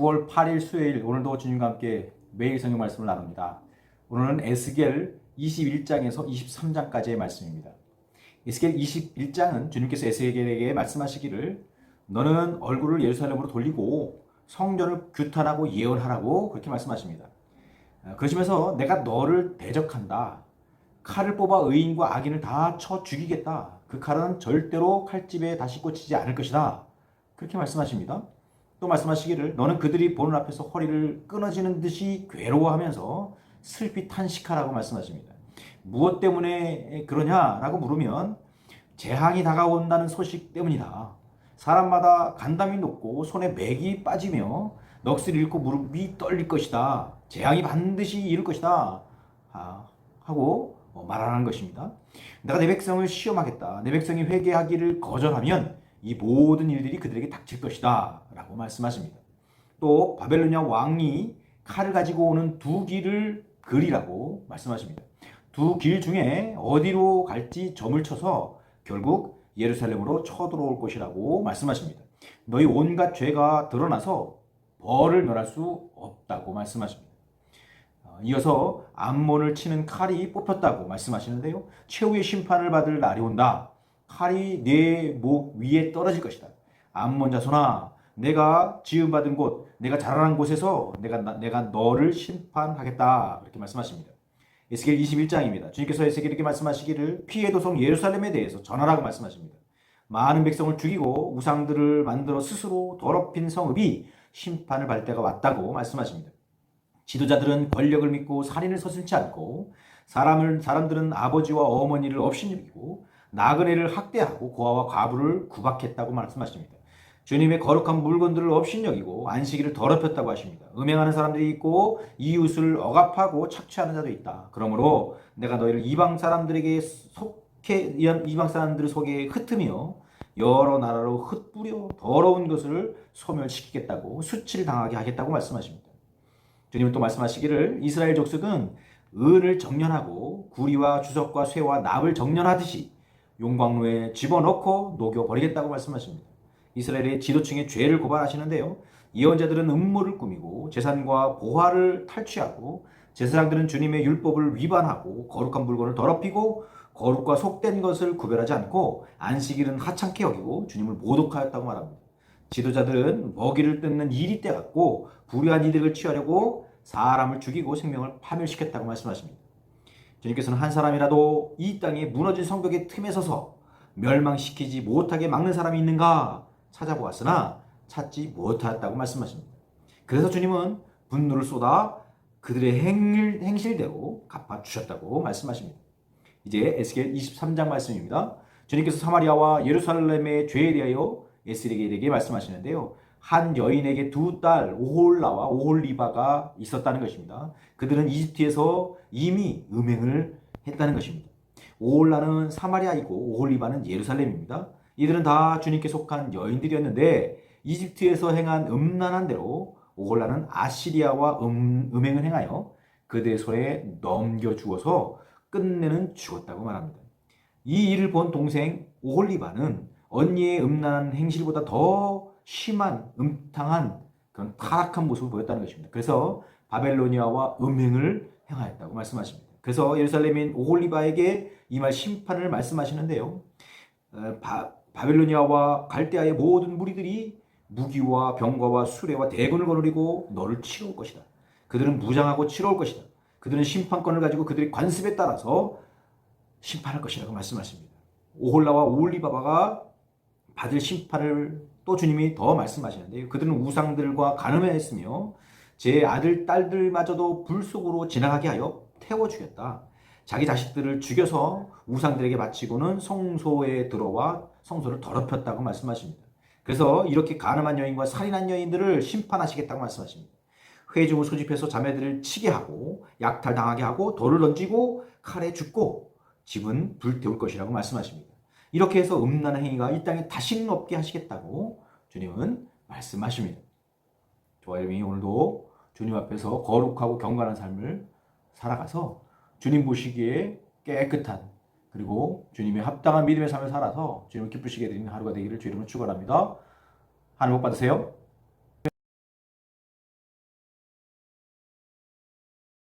(9월 8일) 수요일 오늘도 주님과 함께 매일 성경 말씀을 나눕니다. 오늘은 에스겔 21장에서 23장까지의 말씀입니다. 에스겔 21장은 주님께서 에스겔에게 말씀하시기를 너는 얼굴을 예루살렘으로 돌리고 성전을 규탄하고 예언하라고 그렇게 말씀하십니다. 아, 그러시면서 내가 너를 대적한다. 칼을 뽑아 의인과 악인을 다 쳐 죽이겠다. 그 칼은 절대로 칼집에 다시 꽂히지 않을 것이다. 그렇게 말씀하십니다. 또 말씀하시기를 너는 그들이 보는 앞에서 허리를 끊어지는 듯이 괴로워하면서 슬피 탄식하라고 말씀하십니다. 무엇 때문에 그러냐라고 물으면 재앙이 다가온다는 소식 때문이다. 사람마다 간담이 높고 손에 맥이 빠지며 넋을 잃고 무릎이 떨릴 것이다. 재앙이 반드시 이룰 것이다. 아, 하고 말하는 것입니다. 내가 내 백성을 시험하겠다. 내 백성이 회개하기를 거절하면 이 모든 일들이 그들에게 닥칠 것이다. 라고 말씀하십니다. 또 바벨로니아 왕이 칼을 가지고 오는 두 길을 그리라고 말씀하십니다. 두 길 중에 어디로 갈지 점을 쳐서 결국 예루살렘으로 쳐들어올 것이라고 말씀하십니다. 너희 온갖 죄가 드러나서 벌을 면할 수 없다고 말씀하십니다. 어, 이어서 암몬을 치는 칼이 뽑혔다고 말씀하시는데요. 최후의 심판을 받을 날이 온다. 칼이 내 목 위에 떨어질 것이다. 암몬 자손아, 내가 지음받은 곳, 내가 자라난 곳에서 내가 내가 너를 심판하겠다. 그렇게 말씀하십니다. 에스겔 21장입니다. 주님께서 에스겔에게 말씀하시기를 피해 도성 예루살렘에 대해서 전하라고 말씀하십니다. 많은 백성을 죽이고 우상들을 만들어 스스로 더럽힌 성읍이 심판을 받을 때가 왔다고 말씀하십니다. 지도자들은 권력을 믿고 살인을 서슴지 않고 사람을 사람들은 아버지와 어머니를 업신여기고 나그네를 학대하고 고아와 과부를 구박했다고 말씀하십니다. 주님의 거룩한 물건들을 업신여기고 안식일을 더럽혔다고 하십니다. 음행하는 사람들이 있고 이웃을 억압하고 착취하는 자도 있다. 그러므로 내가 너희를 이방 사람들에게 속해 이방 사람들 속에 흩으며 여러 나라로 흩뿌려 더러운 것을 소멸시키겠다고 수치를 당하게 하겠다고 말씀하십니다. 주님은 또 말씀하시기를 이스라엘 족속은 을을 정련하고 구리와 주석과 쇠와 납을 정련하듯이 용광로에 집어넣고 녹여 버리겠다고 말씀하십니다. 이스라엘의 지도층의 죄를 고발하시는데요. 예언자들은 음모를 꾸미고 재산과 보화를 탈취하고 제사장들은 주님의 율법을 위반하고 거룩한 물건을 더럽히고 거룩과 속된 것을 구별하지 않고 안식일은 하찮게 여기고 주님을 모독하였다고 말합니다. 지도자들은 먹이를 뜯는 이리 때 같고 불의한 이득을 취하려고 사람을 죽이고 생명을 파멸시켰다고 말씀하십니다. 주님께서는 한 사람이라도 이 땅에 무너진 성벽의 틈에 서서 멸망시키지 못하게 막는 사람이 있는가 찾아보았으나 찾지 못하였다고 말씀하십니다. 그래서 주님은 분노를 쏟아 그들의 행실, 행실대로 갚아주셨다고 말씀하십니다. 이제 에스겔 23장 말씀입니다. 주님께서 사마리아와 예루살렘의 죄에 대하여 에스겔에게 말씀하시는데요. 한 여인에게 두 딸 오홀라와 오홀리바가 있었다는 것입니다. 그들은 이집트에서 이미 음행을 했다는 것입니다. 오홀라는 사마리아이고 오홀리바는 예루살렘입니다. 이들은 다 주님께 속한 여인들이었는데 이집트에서 행한 음란한 대로 오홀라는 아시리아와 음, 음행을 행하여 그들의 손에 넘겨 주어서 끝내는 죽었다고 말합니다. 이 일을 본 동생 오홀리바는 언니의 음란한 행실보다 더 심한 음탕한 그런 타락한 모습을 보였다는 것입니다. 그래서 바벨로니아와 음행을 행하였다고 말씀하십니다. 그래서 예루살렘인 오홀리바에게 이 말 심판을 말씀하시는데요. 어, 바, 바벨로니아와 갈대아의 모든 무리들이 무기와 병과와 수레와 대군을 거느리고 너를 치러올 것이다. 그들은 무장하고 치러올 것이다. 그들은 심판권을 가지고 그들의 관습에 따라서 심판할 것이라고 말씀하십니다. 오홀라와 오홀리바바가 받을 심판을 또 주님이 더 말씀하시는데요. 그들은 우상들과 가늠했으며 제 아들 딸들마저도 불 속으로 지나가게 하여 태워 주겠다. 자기 자식들을 죽여서 우상들에게 바치고는 성소에 들어와 성소를 더럽혔다고 말씀하십니다. 그래서 이렇게 가늠한 여인과 살인한 여인들을 심판하시겠다고 말씀하십니다. 회중을 소집해서 자매들을 치게 하고 약탈당하게 하고 돌을 던지고 칼에 죽고 집은 불태울 것이라고 말씀하십니다. 이렇게 해서 음란한 행위가 이 땅에 다시는 없게 하시겠다고 주님은 말씀하십니다. 저와 여러분이 오늘도 주님 앞에서 거룩하고 경건한 삶을 살아가서 주님 보시기에 깨끗한 그리고 주님의 합당한 믿음의 삶을 살아서 주님을 기쁘시게 되는 하루가 되기를 주님으로 축원합니다. 하늘 복 받으세요.